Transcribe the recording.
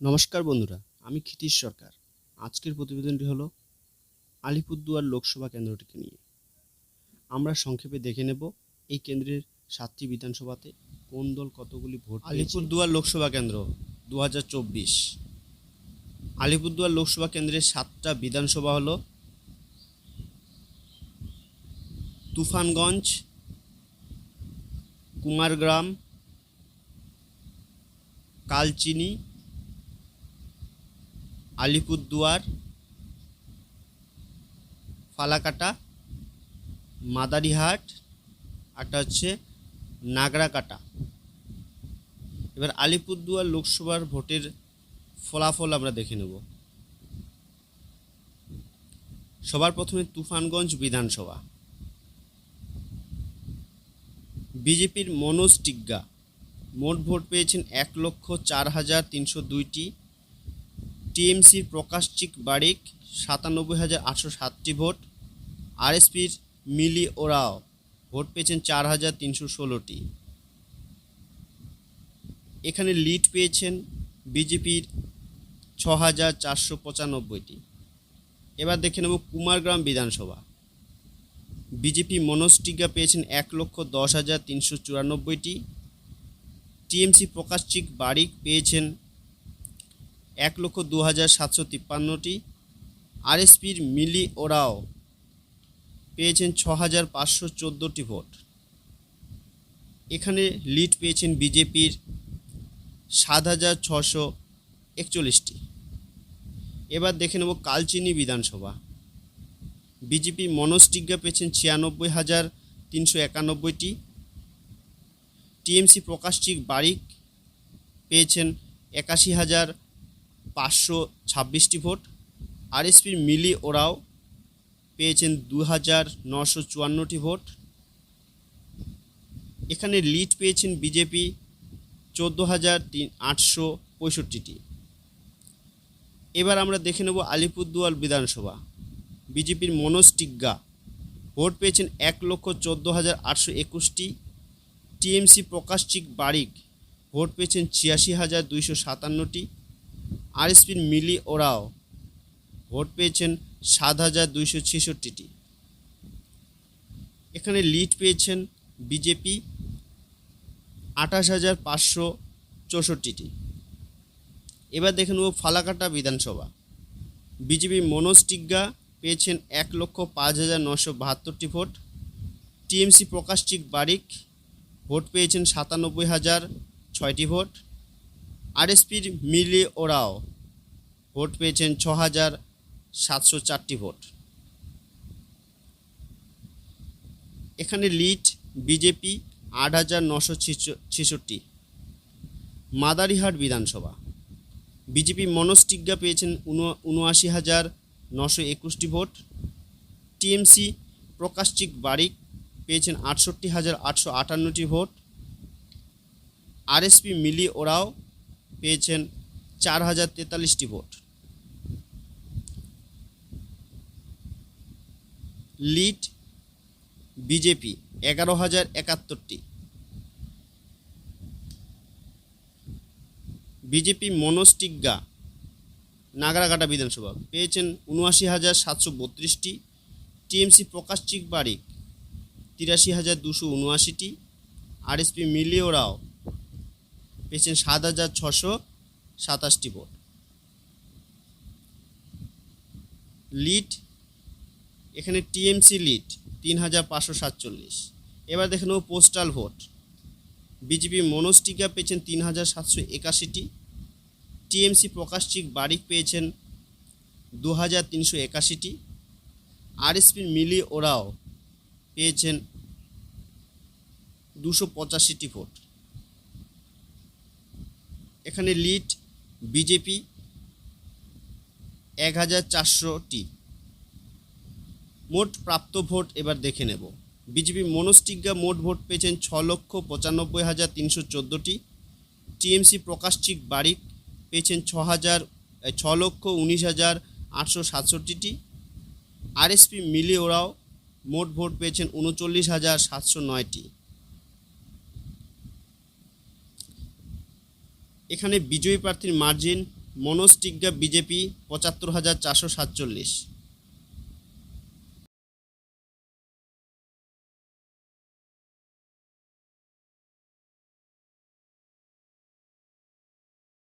নমস্কার বন্ধুরা, আমি ক্ষিতীশ সরকার। আজকের প্রতিবেদনটি হলো আলিপুরদুয়ার লোকসভা কেন্দ্রটিকে নিয়ে। আমরা সংক্ষেপে দেখে নেব এই কেন্দ্রের সাতটি বিধানসভাতে কোন দল কতগুলি ভোট আলিপুরদুয়ার লোকসভা কেন্দ্র দু হাজার চব্বিশ। আলিপুরদুয়ার লোকসভা কেন্দ্রের সাতটা বিধানসভা হলো তুফানগঞ্জ, কুমারগ্রাম, কালচিনি আলিপুরদুয়ার, ফালাকাটা, মাদারিহাট একটা হচ্ছে নাগরাকাটা। এবার আলিপুরদুয়ার লোকসভার ভোটের ফলাফল আমরা দেখে নেব। সবার প্রথমে তুফানগঞ্জ বিধানসভা। বিজেপির মনোজ টিগ্গা, মোট ভোট পেয়েছেন এক লক্ষ চার হাজার তিনশো দুইটি। টিএমসির প্রকাশচিক বারিক, সাতানব্বই হাজার আটশো সাতটি ভোট। আরএসপির মিলি ওরাও ভোট পেয়েছেন চার হাজার তিনশো ষোলোটি। এখানে লিড পেয়েছেন বিজেপির ছ হাজার চারশো পঁচানব্বইটি। এবার দেখে নেব কুমারগ্রাম বিধানসভা। বিজেপি মনোজ পেয়েছেন এক লক্ষ দশ হাজার তিনশো চুরানব্বইটি। টিএমসি প্রকাশচিক বারিক পেয়েছেন এক লক্ষ দু হাজার সাতশো তিপ্পান্নটি আরএসপির মিলি ওরাও পেয়েছেন ছ হাজার পাঁচশো চোদ্দোটি ভোট। এখানে লিড পেয়েছেন বিজেপির সাত হাজার ছশো একচল্লিশটি। এবার দেখে নেব কালচিনি বিধানসভা। বিজেপি মনোজ টিগ্গা পেয়েছেন ছিয়ানব্বই হাজার তিনশো একানব্বইটি। টিএমসি প্রকাশচিক বারিক পেয়েছেন একাশি হাজার পাঁচশো ছাব্বিশটি ভোট। আরএসপির মিলি ওরাও পেয়েছেন দু হাজার নশো চুয়ান্নটি ভোট। এখানে লিড পেয়েছেন বিজেপি চোদ্দ হাজার তিন আটশো পঁয়ষট্টিটি। এবার আমরা দেখে নেব আলিপুরদুয়ার বিধানসভা। বিজেপির মনোজ টিগ্গা ভোট পেয়েছেন এক লক্ষ চোদ্দ হাজার আটশো একুশটি। টিএমসি প্রকাশচিক বারিক ভোট পেয়েছেন ছিয়াশি হাজার দুইশো সাতান্নটি। আরএসপির মিলি ওরাও ভোট পেয়েছেন সাত হাজার দুইশো ছেষট্টিটি। এখানে লিড পেয়েছেন বিজেপি আঠাশ হাজার পাঁচশো চৌষট্টিটি। এবার দেখে নেব ফালাকাটা বিধানসভা। বিজেপি মনোজ টিগ্গা পেয়েছেন এক লক্ষ পাঁচ হাজার নশো বাহাত্তরটি ভোট। টিএমসি প্রকাশচিক বারিক, ভোট পেয়েছেন সাতানব্বই হাজার ছয়টি ভোট। আরএসপির মিলি ওরাও ভোট পেয়েছেন ছ হাজার সাতশো চারটি ভোট। এখানে লিড বিজেপি আট হাজার নশো ছেষট্টি। মাদারিহাট বিধানসভা। বিজেপি মনোজ পেয়েছেন উনআশি হাজার নশো একুশটি ভোট। টিএমসি প্রকাশচিক বারিক পেয়েছেন আটষট্টি হাজার আটশো আটান্নটি ভোট। আরএসপি মিলি ওরাও পেয়েছেন চার হাজার তেতাল্লিশটি ভোট। লিড বিজেপি এগারো হাজার একাত্তরটি। বিজেপি মনোজ টিগ্গা নাগরাকাটা বিধানসভা পেয়েছেন উনআশি হাজার সাতশো বত্রিশটি। টিএমসি প্রকাশচিক বারিক তিরাশি হাজার দুশো উনআশিটি আরএসপি মিলিও রাও পেয়েছেন সাত হাজার ছশো সাতাশটি ভোট। লিড, এখানে টিএমসি লিড, তিন হাজার পাঁচশো সাতচল্লিশ। এবার দেখে নেব পোস্টাল ভোট। বিজেপি মনোজ টিকা পেয়েছেন তিন হাজার সাতশো একাশিটি। টিএমসি প্রকাশচিক বারিক পেয়েছেন দু হাজার তিনশো একাশিটি। আরএসপির মিলি ওরাও পেয়েছেন দুশো পঁচাশিটি ভোট। এখানে লিড বিজেপি এক হাজার চারশোটি। মোট প্রাপ্ত ভোট এবার দেখে নেব। বিজেপি মনস্টিজ্ঞা মোট ভোট পেয়েছেন ছ লক্ষ পঁচানব্বই হাজার তিনশো চোদ্দোটি। টিএমসি প্রকাশচিক বারিক পেয়েছেন ছ হাজার ছ লক্ষ উনিশ হাজার আটশো সাতষট্টিটি। আরএসপি মিলি ওরাও মোট ভোট পেয়েছেন উনচল্লিশ হাজার সাতশো নয়টি। এখানে বিজয়ী প্রার্থীর মার্জিন মনোজ টিগ্গা বিজেপি পঁচাত্তর হাজার চারশো সাতচল্লিশ।